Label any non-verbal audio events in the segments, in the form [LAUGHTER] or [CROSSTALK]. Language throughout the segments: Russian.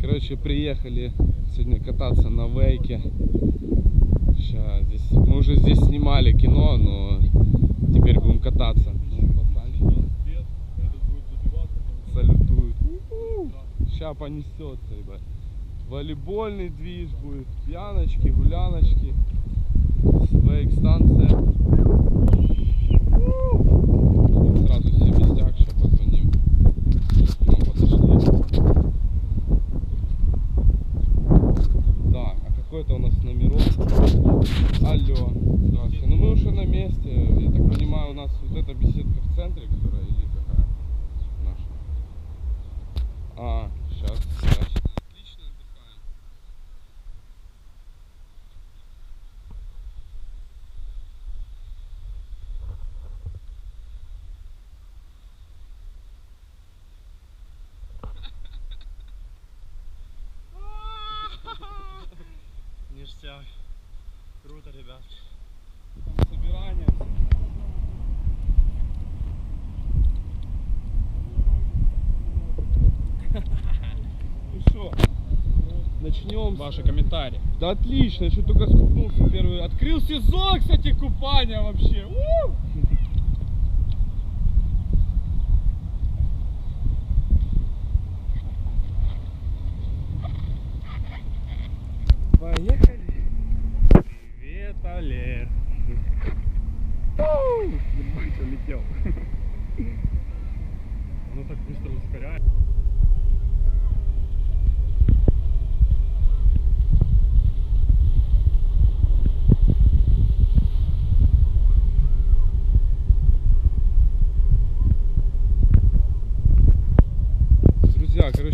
Короче, приехали сегодня кататься на вейке. Сейчас здесь, мы уже здесь снимали кино, но теперь будем кататься. Салютуют. Сейчас понесется, ребят. Волейбольный движ будет, пьяночки, гуляночки, вейк станция. Сразу все местяк, сейчас позвоним. К нам подошли. Так, а какой это у нас номерок? Алло, здравствуйте. Ну мы уже на месте. Я так понимаю, у нас вот эта беседка в центре, которая или какая наша? А, сейчас, значит. Отлично отдыхаем. Ништяк. Круто, ребят. Собирание. Ну что, начнем. с- Ваши комментарии. Да отлично, что только скупнулся первый. Открыл сезон, кстати, купания вообще. У!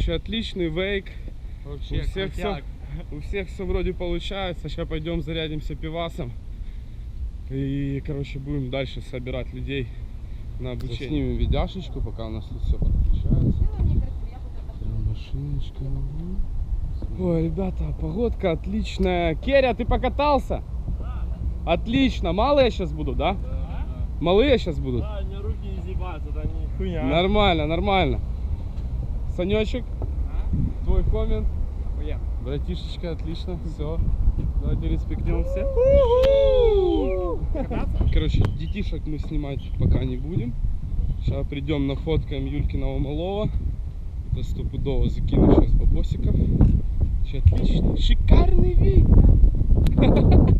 Короче, отличный вейк. Вообще, у всех все, [LAUGHS] у всех все вроде получается. Сейчас пойдем зарядимся пивасом. И, короче, будем дальше собирать людей на обучение. Снимем видяшечку, пока у нас тут все подключается. Машиночка. Ой, ребята, погодка отличная. Керя, ты покатался? Отлично. Малые сейчас будут, да? Малые сейчас будут? Да, мне руки не зебаться, это не хуйня. Нормально, нормально. Санечек, коммент. Охуенно. Братишечка, отлично, все. Давайте респектнем все. Короче, детишек мы снимать пока не будем. Сейчас придем нафоткаем Юлькиного малого. Это стопудово закину сейчас бабосиков. Отлично. Шикарный вид. [LAUGHS]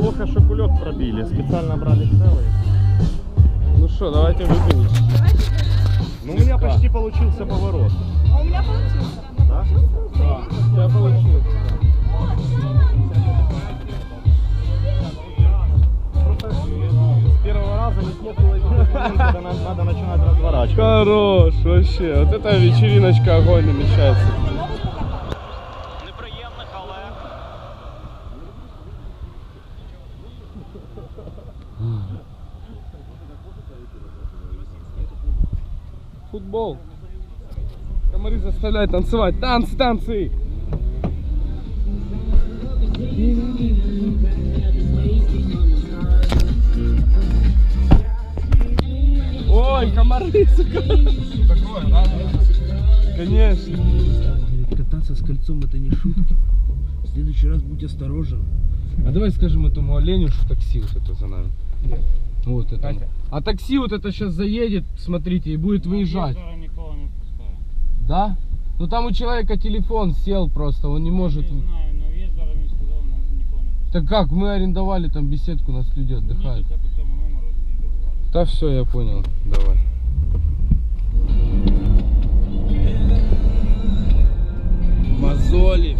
Плохо, что кулек пробили. Специально брали целый. Ну что, давайте выпьем. Ну, у меня почти получился поворот. А у меня получился. Да? Я получил. Просто надо начинать разворачивать. Хорош, вообще. Вот эта вечериночка огонь намечается. Неприємних, але... Футбол. Комары заставляют танцевать. Танцы, танцы! Thank you. Ой, комары, сука. Такое, да? Конечно. Говорит, кататься с кольцом это не шутки. В следующий раз будь осторожен. А давай скажем этому оленю, что такси вот это за нами. Вот это. Катя. А такси вот это сейчас заедет, смотрите, и будет выезжать. нікого не пускає. Да? Ну там у человека телефон сел просто, он не может. Не знаю, но є зараз він сказав, на- нікого не пускає. Так как, мы арендовали там беседку, у нас люди отдыхают. Ні, да все, я понял. Давай. Мозоли.